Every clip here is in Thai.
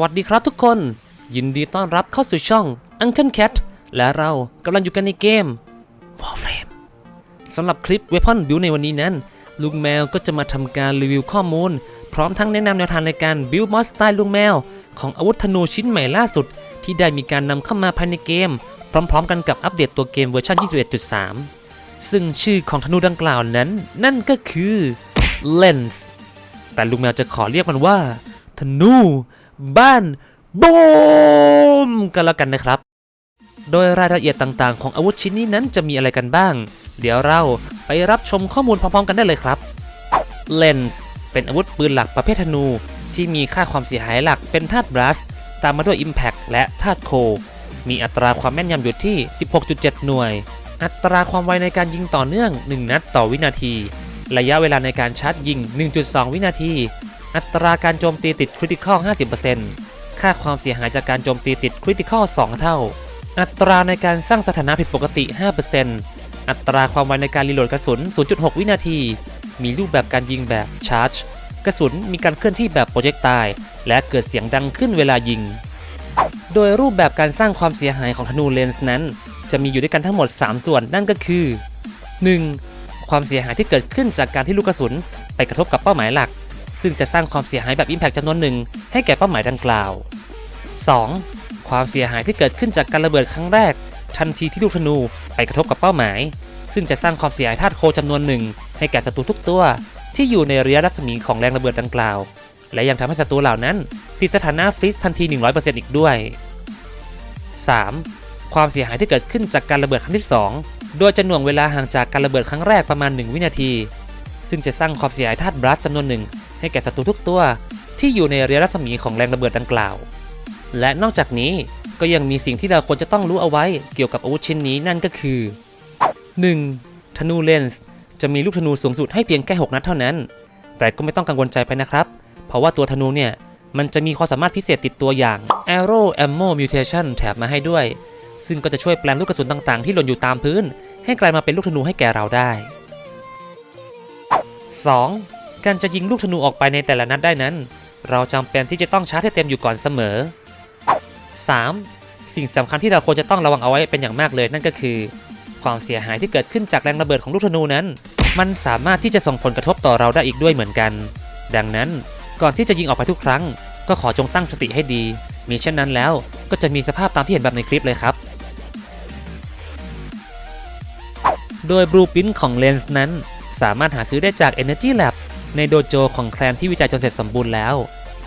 วัสดีครับทุกคน ยินดีต้อนรับเข้าสู่ช่อง Uncle Cat และเรากำลังอยู่กันในเกม Warframe สำหรับคลิป Weapon Build ในวันนี้นั้น ลุงแมวก็จะมาทำการรีวิวข้อมูล พร้อมทั้งแนะนำแนวทางในการ Build Mod สไตล์ลุงแมว ของอาวุธธนูชิ้นใหม่ล่าสุด ที่ได้มีการนำเข้ามาภายในเกม พร้อมๆ กันกับอัปเดตตัวเกมเวอร์ชัน21.3 ซึ่งชื่อของธนูดังกล่าวนั้น นั่นก็คือ Lens แต่ลุงแมวจะขอเรียกมันว่าธนู บ้านบูมกันแล้วกันนะครับ โดยรายละเอียดต่างๆ ของอาวุธชิ้นนี้นั้นจะมีอะไรกันบ้าง เดี๋ยวเราไปรับชมข้อมูลพร้อมๆกันได้เลยครับ Lens เป็นอาวุธปืนหลักประเภทธนู ที่มีค่าความเสียหายหลักเป็นธาตุบลัสตามมาด้วย Impact และธาตุโค มีอัตราความแม่นยำอยู่ที่ 16.7 หน่วย อัตราความไวในการยิงต่อเนื่อง 1 นัดต่อวินาที ระยะเวลาในการชาร์จยิง 1.2 วินาที อัตราการโจมตีติดคริติคอล 50%ค่าความเสียหายจากการโจมตีติดคริติคอล 2 เท่า อัตราในการสร้างสถานะผิดปกติ 5%อัตราความไวในการรีโหลดกระสุน 0.6 วินาที มีรูปแบบการยิงแบบชาร์จ กระสุนมีการเคลื่อนที่แบบโปรเจกตายและเกิดเสียงดังขึ้นเวลายิง โดยรูปแบบการสร้างความเสียหายของธนูเลนส์นั้น จะมีอยู่ด้วยกันทั้งหมด 3 ส่วนนั่นก็คือ 1. ความเสียหายที่เกิดขึ้นจากการที่ลูกกระสุนไปกระทบกับเป้าหมายหลัก ซึ่งจะสร้างความเสียหายแบบ Impact จำนวนหนึ่งให้แก่เป้าหมายดังกล่าว 2. ความเสียหายที่เกิดขึ้นจากการระเบิดครั้งแรก ทันทีที่ลูกธนูไปกระทบกับเป้าหมาย ซึ่งจะสร้างความเสียหายธาตุโคจำนวนหนึ่งให้แก่ศัตรูทุกตัว ที่อยู่ในระยะรัศมีของแรงระเบิดดังกล่าว และยังทำให้ศัตรูเหล่านั้นติดสถานะฟรีซทันที 100%อีกด้วย 3. ความเสียหายที่เกิดขึ้นจากการระเบิดครั้งที่ 2 โดยจะหน่วงเวลาห่างจากการระเบิดครั้งแรกประมาณ 1 วินาที ซึ่งจะสร้างความเสียหายธาตุบลัสจำนวนหนึ่ง ให้แก่ศัตรูทุกตัวที่อยู่ในเระยรัศมีของแรงระเบิดดังกล่าว และนอกจากนี้ก็ยังมีสิ่งที่เราควรจะต้องรู้เอาไว้เกี่ยวกับอาวุธชิ้นนี้นั่นก็คือ 1. ธนูเลนส์จะมีลูกธนูสูงสุดให้เพียงแค่ 6 นัดเท่านั้น แต่ก็ไม่ต้องกังวลใจไปนะครับ เพราะว่าตัวธนูเนี่ย มันจะมีความสามารถพิเศษติดตัวอย่าง Arrow Ammo Mutation แถมมาให้ด้วย ซึ่งก็จะช่วยแปลงลูกกระสุนต่างๆ ที่หล่นอยู่ตามพื้น ให้กลายมาเป็นลูกธนูให้แก่เราได้ 2. การจะยิงลูกธนูออกไปในแต่ละนัดได้นั้น เราจำเป็นที่จะต้องชาร์จให้เต็มอยู่ก่อนเสมอ 3. สิ่งสำคัญที่เราควรจะต้องระวังเอาไว้เป็นอย่างมากเลยนั่นก็คือ ความเสียหายที่เกิดขึ้นจากแรงระเบิดของลูกธนูนั้น มันสามารถที่จะส่งผลกระทบต่อเราได้อีกด้วยเหมือนกัน ดังนั้นก่อนที่จะยิงออกไปทุกครั้ง ก็ขอจงตั้งสติให้ดี มีเช่นนั้นแล้วก็จะมีสภาพตามที่เห็นแบบในคลิปเลยครับ โดยบลูพิ n ของเลนส์นั้นสามารถหาซื้อได้จาก Energy Lab ในโดโจของแคลนที่วิจัยจนเสร็จสมบูรณ์แล้ว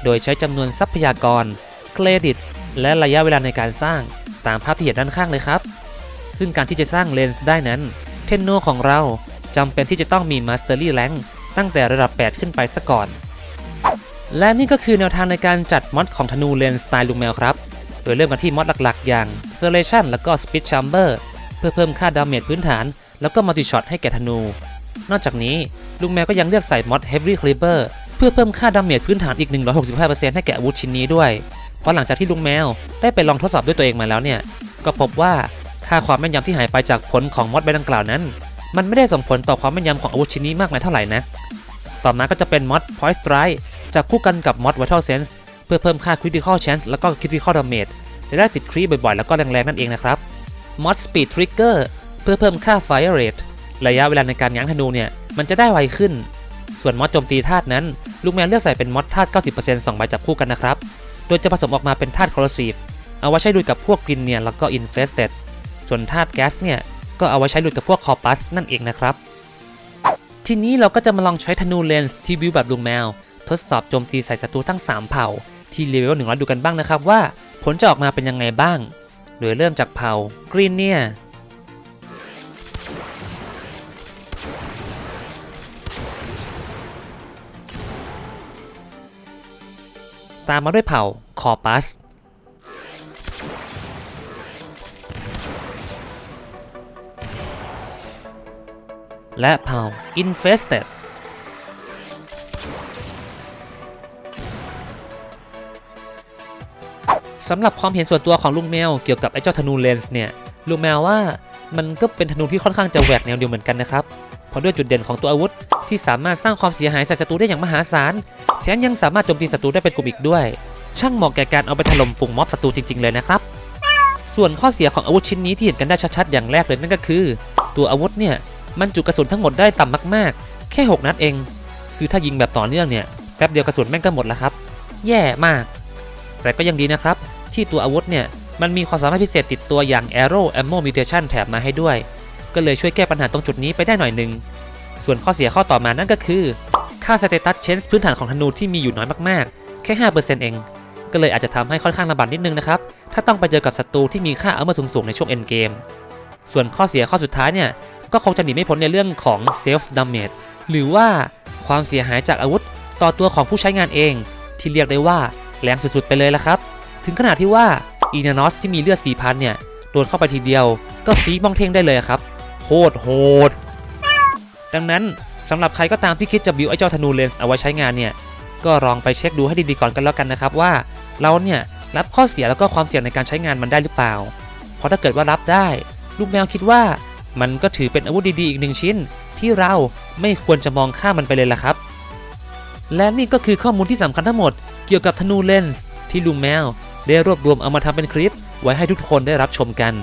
โดยใช้จำนวนทรัพยากร เครดิต และระยะเวลาในการสร้างตามภาพที่เห็นด้านข้างเลยครับ ซึ่งการที่จะสร้างเลนส์ได้นั้นเทนโนของเราจำเป็นที่จะต้องมี Mastery Rank ตั้งแต่ระดับ 8 ขึ้นไปซะก่อน และนี่ก็คือแนวทางในการจัดมอดของธนูเลนสไตล์ลุงแมวครับ โดยเริ่มกันที่มอดหลักๆ อย่าง s e l e t i o n แล้วก็ Speed Chamber เพื่อเพิ่มค่าดาเมจพื้นฐาน แล้วก็ Multi Shot ให้แก่ธนู นอกจากนี้ ลุงแมวก็ยังเลือกใส่มอด Heavy Cleaver เพื่อเพิ่มค่าดาเมจพื้นฐานอีก 165%ให้แก่อาวุธชิ้นนี้ด้วย เพราะหลังจากที่ลุงแมวได้ไปลองทดสอบด้วยตัวเองมาแล้วเนี่ย ก็พบว่าค่าความแม่นยำที่หายไปจากผลของมอดใบดังกล่าวนั้น มันไม่ได้ส่งผลต่อความแม่นยำของอาวุธชิ้นนี้มากมายเท่าไหร่นะ ต่อมาก็จะเป็นมอด Point Strike จับคู่กันกับมอด Vital Sense เพื่อเพิ่มค่า Critical Chance แล้วก็ Critical Damage จะได้ติดครีบ่อยๆ แล้วก็แรงๆนั่นเองนะครับมอด Speed Trigger เพื่อเพิ่มค่า Fire Rate ระยะเวลาในการยั้งธนูเนี่ย มันจะได้ไวขึ้น ส่วนมอดโจมตีธาตุนั้น ลูกแมวเลือกใส่เป็นมอดธาตุ 90% 2ใบจับคู่กันนะครับ โดยจะผสมออกมาเป็นธาตุ Corrosive เอาไว้ใช้ลุยกับพวกกรินเนี่ยแล้วก็ Infested ส่วนธาตุแก๊สเนี่ยก็เอาไว้ใช้ลุยกับพวก Corpus นั่นเองนะครับ ทีนี้เราก็จะมาลองใช้ธนูเลนส์ที่บิวแบบลุงแมว ทดสอบโจมตีใส่ศัตรูทั้ง 3 เผ่า ที่เลเวล100ดูกันบ้างนะครับว่า ผลจะออกมาเป็นยังไงบ้าง โดยเริ่มจากเผ่ากรีนเนี่ย ตามมาด้วยเผ่าคอปัส และเผ่า Infested สำหรับความเห็นส่วนตัวของลุงแมวเกี่ยวกับไอ้เจ้าธนูเลนส์เนี่ย ลุงแมวว่า มันก็เป็นธนูที่ค่อนข้างจะแหวกแนวเดียวเหมือนกันนะครับ เพราะด้วยจุดเด่นของตัวอาวุธ ที่สามารถสร้างความเสียหายใส่ศัตรูได้อย่างมหาศาล แถมยังสามารถโจมตีศัตรูได้เป็นกลุ่มอีกด้วย ช่างเหมาะแก่การเอาไปถล่มฝูงม็อบศัตรูจริง ๆ เลยนะครับ ส่วนข้อเสียของอาวุธชิ้นนี้ที่เห็นกันได้ชัดๆอย่างแรกเลยนั่นก็คือ ตัวอาวุธเนี่ยมันจุกระสุนทั้งหมดได้ต่ำมากๆ แค่ 6 นัดเอง คือถ้ายิงแบบต่อเนื่องเนี่ยแป๊บเดียวกระสุนแม่งก็หมดแล้วครับ แย่มาก แต่ก็ยังดีนะครับที่ตัวอาวุธเนี่ย มันมีความสามารถพิเศษติดตัวอย่าง Arrow Ammo Mutation แถมมาให้ด้วย ก็เลยช่วยแก้ปัญหาตรงจุดนี้ไปได้หน่อยหนึ่ง ส่วนข้อเสียข้อต่อมานั่นก็คือ ค่าสเตตัสเชนส์พื้นฐานของธนูที่มีอยู่น้อยมากๆ แค่ 5%เอง ก็เลยอาจจะทำให้ค่อนข้างลำบากนิดนึงนะครับ ถ้าต้องไปเจอกับศัตรูที่มีค่าเอามาสูงๆ ในช่วง end game ส่วนข้อเสียข้อสุดท้ายเนี่ย ก็คงจะหนีไม่พ้นในเรื่องของ self damage หรือว่าความเสียหายจากอาวุธ ต่อตัวของผู้ใช้งานเอง ที่เรียกได้ว่าแรงสุดๆไปเลยละครับ ถึงขนาดที่ว่า อีนานอสที่มีเลือด4,000เนี่ยโดนเข้าไปทีเดียว ก็ฟีมองเทงได้เลยครับโคตรโหด ดังนั้นสำหรับใครก็ตามที่คิดจะบิวไอ้เจ้าธนูเลนส์เอาไว้ใช้งานเนี่ยก็ลองไปเช็คดูให้ดีๆก่อนกันแล้วกันนะครับว่าเราเนี่ยรับข้อเสียแล้วก็ความเสี่ยงในการใช้งานมันได้หรือเปล่า เพราะถ้าเกิดว่ารับได้ ลูกแมวคิดว่ามันก็ถือเป็นอาวุธดีๆอีกหนึ่งชิ้น ที่เราไม่ควรจะมองข้ามมันไปเลยล่ะครับ และนี่ก็คือข้อมูลที่สำคัญทั้งหมดเกี่ยวกับธนูเลนส์ที่ลุงแมว ได้รวบรวมเอามาทำเป็นคลิป ไว้ให้ทุกคนได้รับชมกัน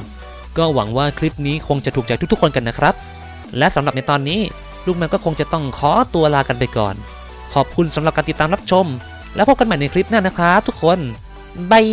ก็หวังว่าคลิปนี้คงจะถูกใจทุกๆ คนกันนะครับ และสำหรับในตอนนี้ ลูกแมวก็คงจะต้องขอตัวลากันไปก่อน ขอบคุณสำหรับการติดตามรับชม แล้วพบกันใหม่ในคลิปหน้านะครับทุกคนบาย